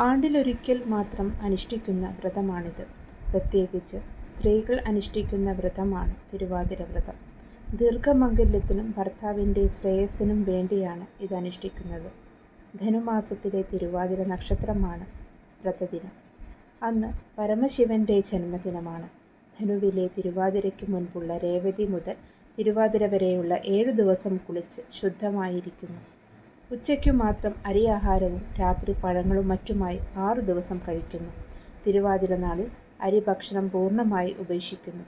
ആണ്ടിലൊരിക്കൽ മാത്രം അനുഷ്ഠിക്കുന്ന വ്രതമാണിത്. പ്രത്യേകിച്ച് സ്ത്രീകൾ അനുഷ്ഠിക്കുന്ന വ്രതമാണ് തിരുവാതിര വ്രതം. ദീർഘമംഗല്യത്തിനും ഭർത്താവിന്റെ ശ്രേയസ്സിനും വേണ്ടിയാണ് ഇത് ഇതനുഷ്ഠിക്കുന്നത്. ധനുമാസത്തിലെ തിരുവാതിര നക്ഷത്രമാണ് വ്രതദിനം. അന്ന് പരമശിവന്റെ ജന്മദിനമാണ്. ധനുവിലെ തിരുവാതിരയ്ക്ക് മുൻപുള്ള രേവതി മുതൽ തിരുവാതിര വരെയുള്ള ഏഴു ദിവസം കുളിച്ച് ശുദ്ധമായിരിക്കുന്നു. ഉച്ചയ്ക്കു മാത്രം അരിയാഹാരവും രാത്രി പഴങ്ങളും മറ്റുമായി ആറു ദിവസം കഴിക്കുന്നു. തിരുവാതിര നാളിൽ അരി ഭക്ഷണം പൂർണമായി ഉപേക്ഷിക്കുന്നു.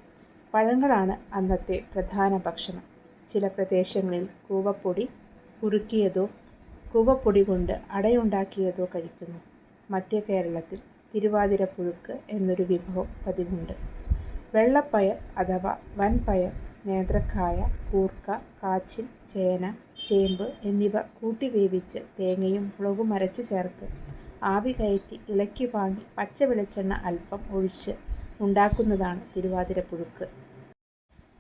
പഴങ്ങളാണ് അന്നത്തെ പ്രധാന ഭക്ഷണം. ചില പ്രദേശങ്ങളിൽ കൂവപ്പൊടി കുറുക്കിയതോ കൂവപ്പൊടി കൊണ്ട് അടയുണ്ടാക്കിയതോ കഴിക്കുന്നു. മധ്യ കേരളത്തിൽ തിരുവാതിര പുഴുക്ക് എന്നൊരു വിഭവം പതിവുണ്ട്. വെള്ളപ്പയർ അഥവാ വൻപയർ, നേന്ത്രക്കായ, കൂർക്ക, കാച്ചിൽ, ചേന, ചേമ്പ് എന്നിവ കൂട്ടി വേവിച്ച് തേങ്ങയും മുളകും അരച്ചു ചേർത്ത് ആവി കയറ്റി ഇളക്കി വാങ്ങി പച്ച വെളിച്ചെണ്ണ അല്പം ഒഴിച്ച് ഉണ്ടാക്കുന്നതാണ് തിരുവാതിര പുഴുക്ക്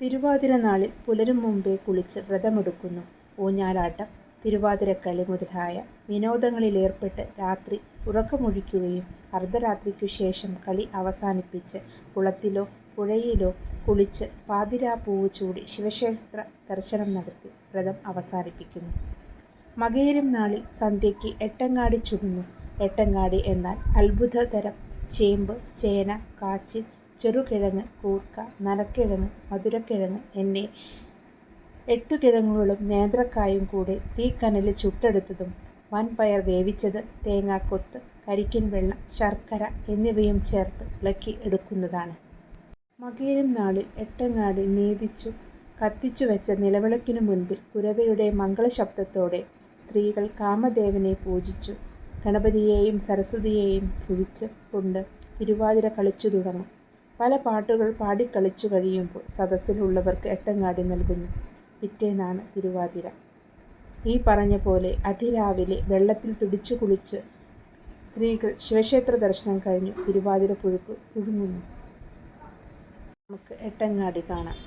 തിരുവാതിര നാളിൽ പുലരും മുമ്പേ കുളിച്ച് വ്രതമെടുക്കുന്നു. ഊഞ്ഞാലാട്ടം, തിരുവാതിരക്കളി മുതലായ വിനോദങ്ങളിലേർപ്പെട്ട് രാത്രി ഉറക്കമൊഴിക്കുകയും അർദ്ധരാത്രിക്കു ശേഷം കളി അവസാനിപ്പിച്ച് കുളത്തിലോ പുഴയിലോ കുളിച്ച് പാതിരാപ്പൂവ് ചൂടി ശിവക്ഷേത്ര ദർശനം നടത്തി വ്രതം അവസാനിപ്പിക്കുന്നു. മകയിരം നാളിൽ സന്ധ്യയ്ക്ക് എട്ടങ്ങാടി ചുടുന്നു. എട്ടങ്ങാടി എന്നാൽ അത്ഭുതതരം ചേമ്പ്, ചേന, കാച്ചിൽ, ചെറുകിഴങ്ങ്, കൂർക്ക, നരക്കിഴങ്ങ് മധുരക്കിഴങ്ങ് എന്നീ എട്ടു കിഴങ്ങുകളും നേന്ത്രക്കായും കൂടെ തീക്കനലിൽ ചുട്ടെടുത്തതും വൻപയർ വേവിച്ചത്, തേങ്ങാക്കൊത്ത്, കരിക്കിൻ വെള്ളം, ശർക്കര എന്നിവയും ചേർത്ത് ഇളക്കി എടുക്കുന്നതാണ്. മകയിരം നാളിൽ എട്ടങ്ങാടി നേദിച്ചു കത്തിച്ചുവെച്ച നിലവിളക്കിനു മുൻപിൽ കുരവയുടെ മംഗളശബ്ദത്തോടെ സ്ത്രീകൾ കാമദേവനെ പൂജിച്ചു ഗണപതിയെയും സരസ്വതിയെയും സ്തുതിച്ച് കൊണ്ട് തിരുവാതിര കളിച്ചു തുടങ്ങും. പല പാട്ടുകൾ പാടിക്കളിച്ചു കഴിയുമ്പോൾ സദസ്സിലുള്ളവർക്ക് എട്ടങ്ങാടി നൽകുന്നു. പിറ്റേന്നാണ് തിരുവാതിര. ഈ പറഞ്ഞ പോലെ അതിരാവിലെ വെള്ളത്തിൽ തുടിച്ചു കുളിച്ച് സ്ത്രീകൾ ശിവക്ഷേത്ര ദർശനം കഴിഞ്ഞു തിരുവാതിര പുഴുക്ക് പുഴുങ്ങുന്നു. നമുക്ക് എട്ടങ്ങാടി കാണാം.